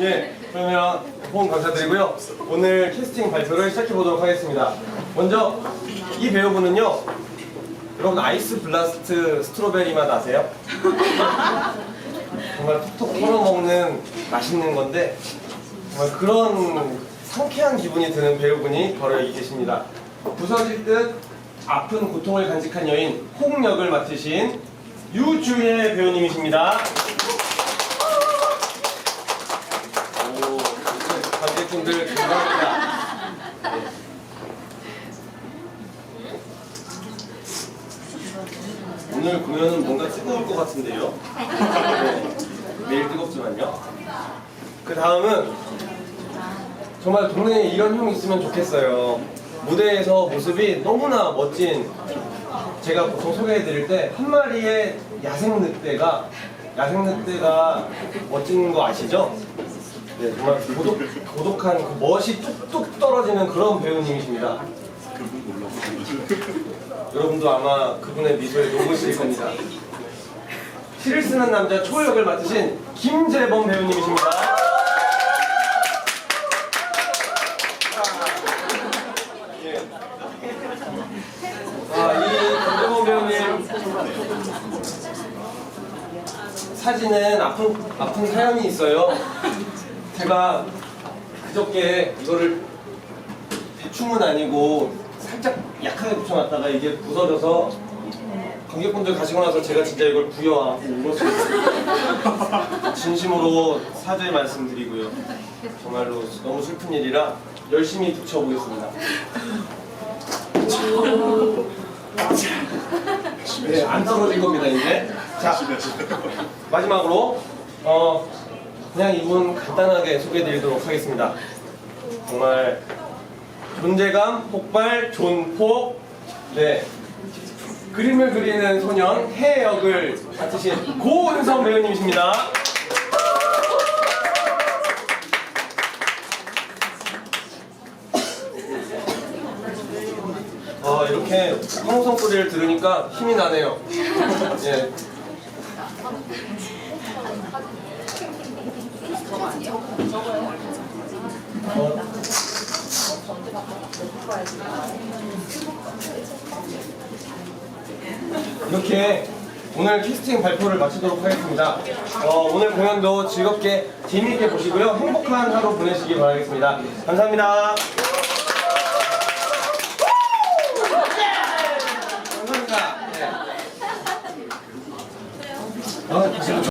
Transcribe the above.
예, 그러면 호응 감사드리고요. 오늘 캐스팅 발표를 시작해 보도록 하겠습니다. 먼저 이 배우분은요. 여러분 아이스 블라스트 스트로베리 맛 아세요? 정말 톡톡 털어 먹는 맛있는 건데 정말 그런 상쾌한 기분이 드는 배우분이 바로 여기 계십니다. 부서질 듯 아픈 고통을 간직한 여인 홍 역을 맡으신 유주혜 배우님이십니다. 오, 관객분들 감사합니다. 네. 오늘 공연은 뭔가 뜨거울 것 같은데요? 네, 매일 뜨겁지만요. 그 다음은 정말 동네에 이런 형이 있으면 좋겠어요. 무대에서 모습이 너무나 멋진 제가 보통 소개해드릴 때 한 마리의 야생 늑대가 야생 늑대가 멋진 거 아시죠? 네, 정말 고독, 고독한 그 멋이 뚝뚝 떨어지는 그런 배우님이십니다. 여러분도 아마 그분의 미소에 녹으실 겁니다. 시를 쓰는 남자 초역을 맡으신 김재범 배우님이십니다. 예. 아, 사진은 아픈, 아픈 사연이 있어요. 제가 그저께 이거를 대충은 아니고 살짝 약하게 붙여놨다가 이게 부서져서 관객분들 가시고 나서 제가 진짜 이걸 부여하고 울었어요. 진심으로 사죄의 말씀드리고요. 정말로 너무 슬픈 일이라 열심히 붙여보겠습니다. 네, 안 떨어질 겁니다, 이제. 자, 마지막으로, 어, 그냥 이분 간단하게 소개해드리도록 하겠습니다. 정말 존재감 폭발 존폭 네 그림을 그리는 소년 해 역을 맡으신 고은성 배우님이십니다. 아 이렇게 황호성 소리를 들으니까 힘이 나네요. 예. 어, 이렇게 오늘 캐스팅 발표를 마치도록 하겠습니다. 어, 오늘 공연도 즐겁게 재미있게 보시고요. 행복한 하루 보내시기 바라겠습니다. 감사합니다.